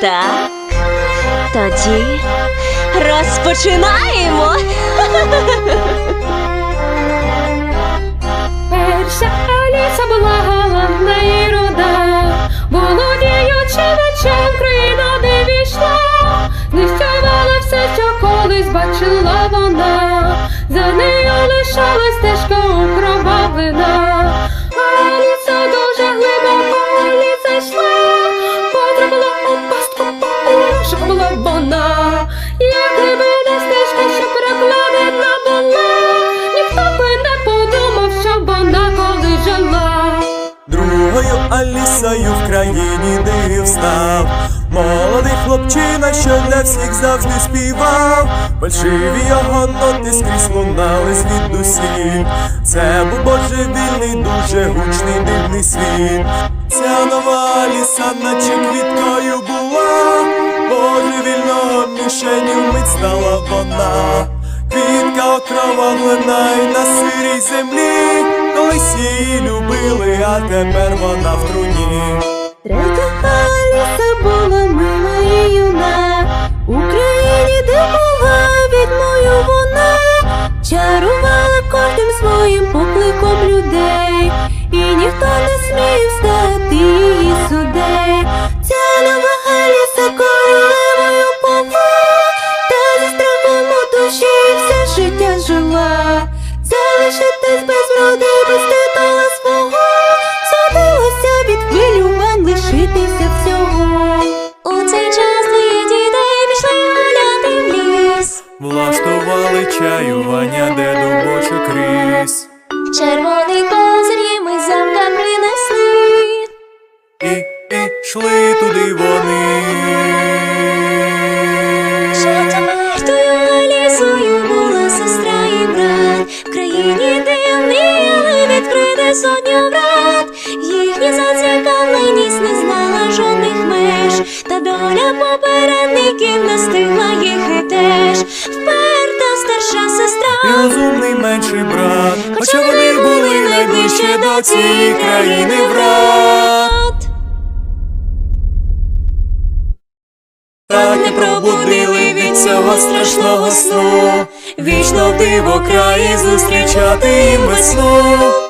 Так, тоді розпочинаємо. Перша Аліса була галантна і руда, володіючи мечем, країна де війшла, знищувала все, що колись бачила вона, за нею лишалась стежка окровавлена. Другою Алісою в країні див став. Молодий хлопчина, що для всіх завжди співав. Фальшиві його ноти скрізь лунали звідусіль Це був божевільний, дуже гучний дивний світ. Ця нова Аліса, наче квіткою була. Божевільного мішенью вмить стала вона окровавлена і на сирій землі, колись її любили, а тепер вона в труні. Життя жила. Залишитись без вроди, без титула свого, Судилося від хвилювань лишитися всього. У цей час твої дітей пішли гуляти в ліс. Влаштували чаювання, де дубочок ріс. Червоний козир їм із замка принесли. І, і йшли туди вони. Сотню врат. Їхня зацікавленість не знала жодних меж. Та доля попередників не стигла їх і теж. Вперта старша І сестра. розумний менший брат, хоча вони були найближче до цієї країни. Так не пробудили від цього страшного сну. Вічно в диво краї зустрічати їм весну.